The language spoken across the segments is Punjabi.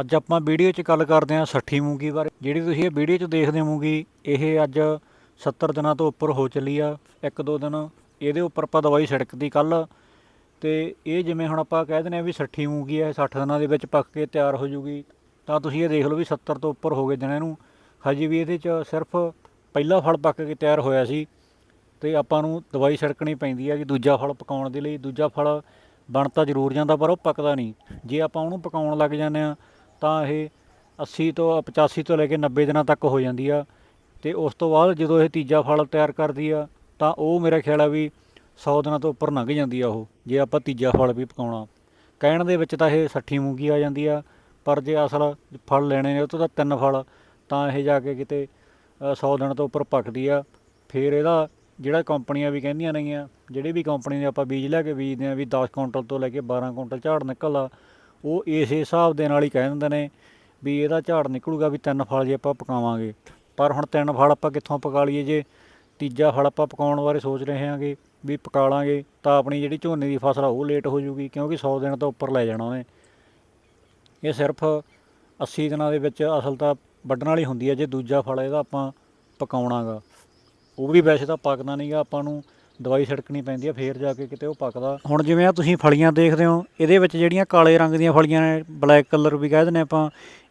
ਅੱਜ ਆਪਾਂ ਵੀਡੀਓ 'ਚ ਗੱਲ ਕਰਦੇ ਹਾਂ ਸੱਠੀ ਮੂੰਗੀ ਬਾਰੇ। ਜਿਹੜੀ ਤੁਸੀਂ ਇਹ ਵੀਡੀਓ 'ਚ ਦੇਖਦੇ ਹੋ ਮੂੰਗੀ ਇਹ ਅੱਜ 70 ਦਿਨਾਂ ਤੋਂ ਉੱਪਰ ਹੋ ਚੱਲੀ ਆ। ਇੱਕ ਦੋ ਦਿਨ ਇਹਦੇ ਉੱਪਰ ਆਪਾਂ ਦਵਾਈ ਛਿੜਕਦੀ ਕੱਲ ਤੇ ਇਹ ਜਿਵੇਂ ਹੁਣ ਆਪਾਂ ਕਹਿ ਦਿੰਦੇ ਆ ਵੀ ਸੱਠੀ ਮੂੰਗੀ ਹੈ 60 ਦਿਨਾਂ ਦੇ ਵਿੱਚ ਪੱਕ ਕੇ ਤਿਆਰ ਹੋ ਜੂਗੀ। ਤਾਂ ਤੁਸੀਂ ਇਹ ਦੇਖ ਲਓ ਵੀ 70 ਤੋਂ ਉੱਪਰ ਹੋ ਗਏ ਦਿਨਾਂ ਨੂੰ ਹਜੇ ਵੀ ਇਹਦੇ 'ਚ ਸਿਰਫ ਪਹਿਲਾ ਫਲ ਪੱਕ ਕੇ ਤਿਆਰ ਹੋਇਆ ਸੀ। ਤੇ ਆਪਾਂ ਨੂੰ ਦਵਾਈ ਛਿੜਕਣੀ ਪੈਂਦੀ ਹੈ ਕਿ ਦੂਜਾ ਫਲ ਪਕਾਉਣ ਦੇ ਲਈ। ਦੂਜਾ ਫਲ ਬਣ ਤਾਂ ਜ਼ਰੂਰ ਜਾਂਦਾ ਪਰ ਉਹ ਪੱਕਦਾ ਨਹੀਂ। ਜੇ ਆਪਾਂ ਉਹਨੂੰ ਪਕਾਉਣ ਲੱਗ ਜਾਂਦੇ ਆ ਤਾਂ ਇਹ 80 ਤੋਂ 85 ਤੋਂ ਲੈ ਕੇ 90 ਦਿਨਾਂ ਤੱਕ ਹੋ ਜਾਂਦੀ ਆ। ਤੇ ਉਸ ਤੋਂ ਬਾਅਦ ਜਦੋਂ ਇਹ ਤੀਜਾ ਫਲ ਤਿਆਰ ਕਰਦੀ ਆ, ਤਾਂ ਉਹ ਮੇਰਾ ਖਿਆਲ ਆ ਵੀ 100 ਦਿਨਾਂ ਤੋਂ ਉੱਪਰ ਲੰਘ ਜਾਂਦੀ ਆ ਉਹ, ਜੇ ਆਪਾਂ ਤੀਜਾ ਫਲ ਵੀ ਪਕਾਉਣਾ। ਕਹਿਣ ਦੇ ਵਿੱਚ ਤਾਂ ਇਹ 60 ਮੂੰਗੀ ਆ ਜਾਂਦੀ ਆ, ਪਰ ਜੇ ਅਸਲ ਫਲ ਲੈਣੇ ਨੇ ਉਹ ਤੋਂ ਤਾਂ ਤਿੰਨ ਫਲ, ਤਾਂ ਇਹ ਜਾ ਕੇ ਕਿਤੇ 100 ਦਿਨ ਤੋਂ ਉੱਪਰ ਪੱਕਦੀ ਆ। ਫਿਰ ਇਹਦਾ ਜਿਹੜਾ ਕੰਪਨੀਆਂ ਵੀ ਕਹਿੰਦੀਆਂ ਨੇਗੀਆਂ, ਜਿਹੜੇ ਵੀ ਕੰਪਨੀ ਦੇ ਆਪਾਂ ਬੀਜ ਲੈ ਕੇ ਬੀਜਦੇ ਆ ਵੀ 10 ਕੁਇੰਟਲ ਤੋਂ ਲੈ ਕੇ 12 ਕੁਇੰਟਲ ਝਾੜ ਨਿਕਲਦਾ ਉਹ ਇਸੇ ਹਿਸਾਬ ਦੇ ਨਾਲ ਹੀ ਕਹਿ ਦਿੰਦੇ ਨੇ ਵੀ ਇਹਦਾ ਝਾੜ ਨਿਕਲੂਗਾ ਵੀ ਤਿੰਨ ਫਲ ਜੇ ਆਪਾਂ ਪਕਾਵਾਂਗੇ। ਪਰ ਹੁਣ ਤਿੰਨ ਫਲ ਆਪਾਂ ਕਿੱਥੋਂ ਪਕਾ ਲਈਏ ਜੇ? ਤੀਜਾ ਫਲ ਆਪਾਂ ਪਕਾਉਣ ਬਾਰੇ ਸੋਚ ਰਹੇ ਹਾਂਗੇ ਵੀ ਪਕਾ ਲਾਂਗੇ ਤਾਂ ਆਪਣੀ ਜਿਹੜੀ ਝੋਨੇ ਦੀ ਫਸਲ ਆ ਉਹ ਲੇਟ ਹੋ ਜੂਗੀ ਕਿਉਂਕਿ 100 ਦਿਨ ਤੋਂ ਉੱਪਰ ਲੈ ਜਾਣਾ ਉਹਨੇ। ਇਹ ਸਿਰਫ 80 ਦਿਨਾਂ ਦੇ ਵਿੱਚ ਅਸਲ ਤਾਂ ਵੱਢਣ ਵਾਲੀ ਹੁੰਦੀ ਹੈ ਜੇ ਦੂਜਾ ਫਲ ਇਹਦਾ ਆਪਾਂ ਪਕਾਉਣਾਗਾ। ਉਹ ਵੀ ਵੈਸੇ ਤਾਂ ਪੱਕਦਾ ਨਹੀਂਗਾ ਆਪਾਂ ਨੂੰ। ਦਵਾਈ ਛਿੜਕਣੀ ਪੈਂਦੀ ਆ, ਫੇਰ ਜਾ ਕੇ ਕਿਤੇ ਉਹ ਪੱਕਦਾ। ਹੁਣ ਜਿਵੇਂ ਆ ਤੁਸੀਂ ਫਲੀਆਂ ਦੇਖਦੇ ਹੋ, ਇਹਦੇ ਵਿੱਚ ਜਿਹੜੀਆਂ ਕਾਲੇ ਰੰਗ ਦੀਆਂ ਫਲੀਆਂ ਨੇ, ਬਲੈਕ ਕਲਰ ਵੀ ਕਹਿ ਦਿੰਦੇ ਆਪਾਂ,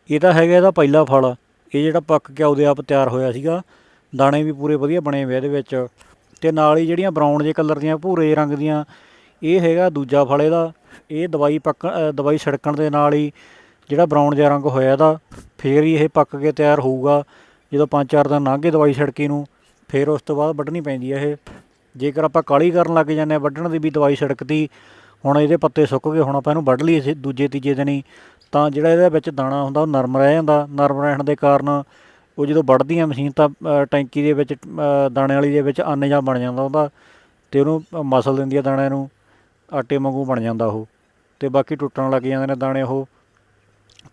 ਇਹ ਤਾਂ ਹੈਗਾ ਇਹਦਾ ਪਹਿਲਾ ਫਲ। ਇਹ ਜਿਹੜਾ ਪੱਕ ਕੇ ਉਹਦੇ ਆਪ ਤਿਆਰ ਹੋਇਆ ਸੀਗਾ, ਦਾਣੇ ਵੀ ਪੂਰੇ ਵਧੀਆ ਬਣੇ ਹੋਏ ਇਹਦੇ ਵਿੱਚ। ਤੇ ਨਾਲ ਹੀ ਜਿਹੜੀਆਂ ਬਰਾਊਨ ਜੇ ਕਲਰ ਦੀਆਂ, ਭੂਰੇ ਰੰਗ ਦੀਆਂ, ਇਹ ਹੈਗਾ ਦੂਜਾ ਫਲ ਇਹਦਾ। ਇਹ ਦਵਾਈ ਪੱਕ ਦਵਾਈ ਛਿੜਕਣ ਦੇ ਨਾਲ ਹੀ ਜਿਹੜਾ ਬਰਾਊਨ ਜਿਹਾ ਰੰਗ ਹੋਇਆ ਇਹਦਾ, ਫੇਰ ਹੀ ਇਹ ਪੱਕ ਕੇ ਤਿਆਰ ਹੋਊਗਾ। ਜਦੋਂ ਪੰਜ ਚਾਰ ਦਿਨ ਲੰਘ ਗਏ ਦਵਾਈ ਛਿੜਕੀ ਨੂੰ, ਫਿਰ ਉਸ ਤੋਂ ਬਾਅਦ ਵੱਢਣੀ ਪੈਂਦੀ ਹੈ ਇਹ। ਜੇਕਰ ਆਪਾਂ ਕਾਲੀ ਕਰਨ ਲੱਗ ਜਾਂਦੇ ਹਾਂ, ਵੱਢਣ ਦੀ ਵੀ ਦਵਾਈ ਛਿੜਕਤੀ ਹੁਣ ਇਹਦੇ ਪੱਤੇ ਸੁੱਕ ਗਏ, ਹੁਣ ਆਪਾਂ ਇਹਨੂੰ ਵੱਢ ਲਈਏ ਸੀ ਦੂਜੇ, ਤੀਜੇ ਦਿਨ ਹੀ, ਤਾਂ ਜਿਹੜਾ ਇਹਦੇ ਵਿੱਚ ਦਾਣਾ ਹੁੰਦਾ, ਉਹ ਨਰਮ ਰਹਿ ਜਾਂਦਾ। ਨਰਮ ਰਹਿਣ ਦੇ ਕਾਰਨ ਉਹ ਜਦੋਂ ਵੱਢਦੀਆਂ ਮਸ਼ੀਨ ਤਾਂ ਟੈਂਕੀ ਦੇ ਵਿੱਚ ਦਾਣੇ ਵਾਲੀ ਦੇ ਵਿੱਚ ਅੰਨ ਜਾਂ ਬਣ ਜਾਂਦਾ ਉਹਦਾ, ਤੇ ਉਹਨੂੰ ਮਸਲ ਦਿੰਦੀ ਆ ਦਾਣਿਆਂ ਨੂੰ, ਆਟੇ ਵਾਂਗੂ ਬਣ ਜਾਂਦਾ ਉਹ, ਤੇ ਬਾਕੀ ਟੁੱਟਣ ਲੱਗ ਜਾਂਦੇ ਨੇ ਦਾਣੇ ਉਹ,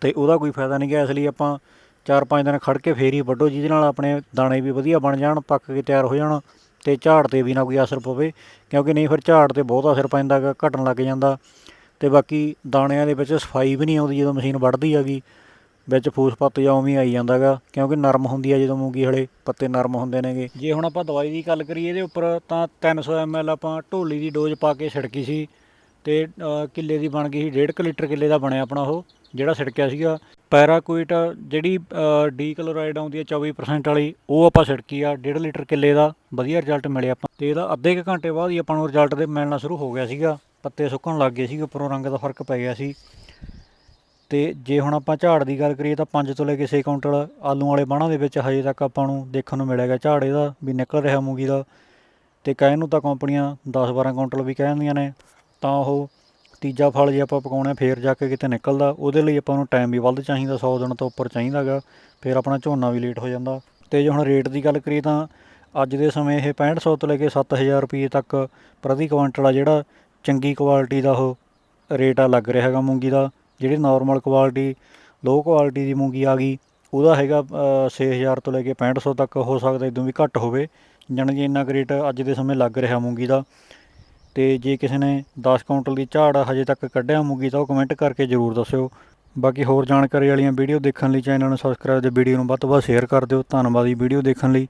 ਤੇ ਉਹਦਾ ਕੋਈ ਫਾਇਦਾ ਨਹੀਂ ਗਿਆ ਇਸ ਲਈ ਆਪਾਂ ਚਾਰ ਪੰਜ ਦਿਨ ਖੜ ਕੇ ਫੇਰ ਹੀ ਵੱਢੋ, ਜਿਹਦੇ ਨਾਲ ਆਪਣੇ ਦਾਣੇ ਵੀ ਵਧੀਆ ਬਣ ਜਾਣ, ਪੱਕ ਕੇ ਤਿਆਰ ਹੋ ਜਾਣ ਤੇ ਝਾੜ ਤੇ ਵੀ ਨਾ ਕੋਈ ਅਸਰ ਪਵੇ, ਕਿਉਂਕਿ ਨਹੀਂ ਫਿਰ ਝਾੜ ਤੇ ਬਹੁਤ ਅਸਰ ਪੈਂਦਾ ਗਾ ਘਟਣ ਲੱਗ ਜਾਂਦਾ। ਤੇ ਬਾਕੀ ਦਾਣਿਆਂ ਦੇ ਵਿੱਚ ਸਫ਼ਾਈ ਵੀ ਨਹੀਂ ਆਉਂਦੀ ਜਦੋਂ ਮਸ਼ੀਨ ਵੱਢਦੀ ਹੈਗੀ, ਵਿੱਚ ਫੂਸ ਪੱਤ ਜਾਂ ਉਵੇਂ ਹੀ ਆਈ ਜਾਂਦਾਗਾ ਕਿਉਂਕਿ ਨਰਮ ਹੁੰਦੀ ਆ ਜਦੋਂ ਮੂੰਗੀ ਹਲੇ ਪੱਤੇ ਨਰਮ ਹੁੰਦੇ ਨੇਗੇ। ਜੇ ਹੁਣ ਆਪਾਂ ਦਵਾਈ ਦੀ ਗੱਲ ਕਰੀਏ, ਇਹਦੇ ਉੱਪਰ ਤਾਂ 300 ml ਆਪਾਂ ਢੋਲੀ ਦੀ ਡੋਜ਼ ਪਾ ਕੇ ਛਿੜਕੀ ਸੀ, ਤੇ ਕਿੱਲੇ ਦੀ ਬਣ ਗਈ ਸੀ 1.5 ਲੀਟਰ ਕਿੱਲੇ ਦਾ ਬਣਿਆ ਆਪਣਾ ਉਹ, ਜਿਹੜਾ ਛਿੜਕਿਆ ਸੀਗਾ। ਪੈਰਾਕੁਇਟ ਜਿਹੜੀ ਡੀ ਕਲੋਰਾਈਡ ਆਉਂਦੀ ਹੈ 24% ਵਾਲੀ, ਉਹ ਆਪਾਂ ਛਿੜਕੀ ਆ 1.5 ਲੀਟਰ ਕਿੱਲੇ ਦਾ, ਵਧੀਆ ਰਿਜ਼ਲਟ ਮਿਲਿਆ ਆਪਾਂ ਤੇ ਇਹਦਾ ਅੱਧੇ ਕੁ ਘੰਟੇ ਬਾਅਦ ਹੀ ਆਪਾਂ ਨੂੰ ਰਿਜ਼ਲਟ ਦੇ ਮਿਲਣਾ ਸ਼ੁਰੂ ਹੋ ਗਿਆ ਸੀਗਾ। ਪੱਤੇ ਸੁੱਕਣ ਲੱਗ ਗਏ ਸੀਗੇ, ਉੱਪਰੋਂ ਰੰਗ ਦਾ ਫ਼ਰਕ ਪੈ ਗਿਆ ਸੀ। ਤੇ ਜੇ ਹੁਣ ਆਪਾਂ ਝਾੜ ਦੀ ਗੱਲ ਕਰੀਏ ਤਾਂ 5 ਤੋਂ ਲੈ ਕੇ 6 ਕੁਇੰਟਲ ਆਲੂ ਵਾਲੇ ਬਾਣਾ ਦੇ ਵਿੱਚ ਹਜੇ ਤੱਕ ਆਪਾਂ ਨੂੰ ਦੇਖਣ ਨੂੰ ਮਿਲੇਗਾ ਝਾੜ ਇਹਦਾ, ਵੀ ਨਿਕਲ ਰਿਹਾ ਮੂੰਗੀ ਦਾ। ਤੇ ਕਹਿਣ ਨੂੰ ਤਾਂ ਕੰਪਨੀਆਂ 10-12 ਕੁਇੰਟਲ ਵੀ ਕਹਿੰਦੀਆਂ ਨੇ। ਤਾਂ ਉਹ ਤੀਜਾ ਫਲ ਜੇ ਆਪਾਂ ਪਕਾਉਣਾ ਫੇਰ ਜਾ ਕੇ ਕਿਤੇ ਨਿਕਲਦਾ ਉਹਦੇ ਲਈ ਆਪਾਂ ਨੂੰ ਟਾਈਮ ਵੀ ਵੱਧ ਚਾਹੀਦਾ 100 ਦਿਨ ਤੋਂ ਉੱਪਰ ਚਾਹੀਦਾਗਾ ਫਿਰ ਆਪਣਾ ਝੋਨਾ ਵੀ ਲੇਟ ਹੋ ਜਾਂਦਾ। ਤੇ ਜੇ ਹੁਣ ਰੇਟ ਦੀ ਗੱਲ ਕਰੀਏ ਤਾਂ ਅੱਜ ਦੇ ਸਮੇਂ ਇਹ 6500 ਤੋਂ ਲੈ ਕੇ 7000 ਰੁਪਏ ਤੱਕ ਪ੍ਰਤੀ ਕੁਇੰਟਲ ਆ ਜਿਹੜਾ ਚੰਗੀ ਕੁਆਲਿਟੀ ਦਾ ਉਹ ਰੇਟ ਆ ਲੱਗ ਰਿਹਾ ਹੈਗਾ ਮੂੰਗੀ ਦਾ ਜਿਹੜੀ ਨਾਰਮਲ ਕੁਆਲਿਟੀ ਲੋ ਕੁਆਲਿਟੀ ਦੀ ਮੂੰਗੀ ਆ ਗਈ ਉਹਦਾ ਹੈਗਾ ਅ, 6000 ਤੋਂ ਲੈ ਕੇ 6500 ਤੱਕ ਹੋ ਸਕਦਾ ਇਦੋਂ ਵੀ ਘੱਟ ਹੋਵੇ। ਜਾਣੀ ਕਿ ਇੰਨਾ ਕੁ ਰੇਟ ਅੱਜ ਦੇ ਸਮੇਂ ਲੱਗ ਰਿਹਾ ਮੂੰਗੀ ਦਾ। ਤੇ ਜੇ ਕਿਸੇ ਨੇ 10 ਕੁਇੰਟਲ ਦੀ ਝਾੜ ਹਜੇ ਤੱਕ ਕੱਢਿਆ ਮੂੰਗੀ ਤਾਂ ਉਹ ਕਮੈਂਟ ਕਰਕੇ ਜ਼ਰੂਰ ਦੱਸਿਓ। ਬਾਕੀ ਹੋਰ ਜਾਣਕਾਰੀ ਵਾਲੀਆਂ ਵੀਡੀਓ ਦੇਖਣ ਲਈ ਚੈਨਲ ਨੂੰ ਸਬਸਕ੍ਰਾਈਬ ਤੇ ਵੀਡੀਓ ਨੂੰ ਵੱਧ ਤੋਂ ਵੱਧ ਸ਼ੇਅਰ ਕਰ ਦਿਓ। ਧੰਨਵਾਦ ਜੀ ਵੀਡੀਓ ਦੇਖਣ ਲਈ।